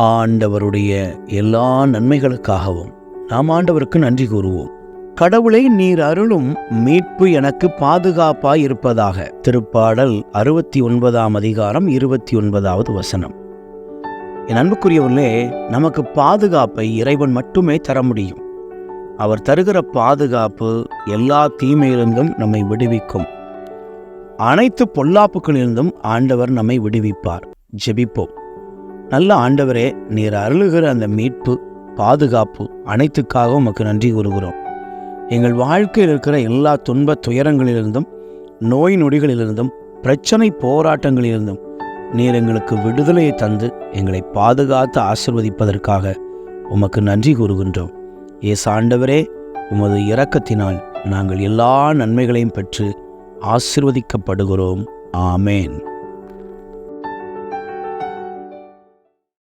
ஆண்டவருடைய எல்லா நன்மைகளுக்காகவும் நாம் ஆண்டவருக்கு நன்றி கூறுவோம். கடவுளை நீர் அருளும் மீட்பு எனக்கு பாதுகாப்பாய் இருப்பதாக. திருப்பாடல் அறுபத்தி ஒன்பதாம் அதிகாரம் இருபத்தி ஒன்பதாவது வசனம். என் அன்புக்குரியவர்களே நமக்கு பாதுகாப்பை இறைவன் மட்டுமே தர முடியும். அவர் தருகிற பாதுகாப்பு எல்லா தீமையிலிருந்தும் நம்மை விடுவிக்கும். அனைத்து பொல்லாப்புகளிலிருந்தும் ஆண்டவர் நம்மை விடுவிப்பார். ஜெபிப்போம். நல்ல ஆண்டவரே நீர் அருளுகிற அந்த மீட்பு பாதுகாப்பு அனைத்துக்காக உமக்கு நன்றி கூறுகிறோம். எங்கள் வாழ்க்கையில் இருக்கிற எல்லா துன்ப துயரங்களிலிருந்தும் நோய் நொடிகளிலிருந்தும் பிரச்சனை போராட்டங்களிலிருந்தும் நீர் எங்களுக்கு விடுதலையை தந்து எங்களை பாதுகாத்து ஆசிர்வதிப்பதற்காக உமக்கு நன்றி கூறுகின்றோம். ஏசு ஆண்டவரே உமது இரக்கத்தினால் நாங்கள் எல்லா நன்மைகளையும் பெற்று ஆசிர்வதிக்கப்படுகிறோம். ஆமேன்.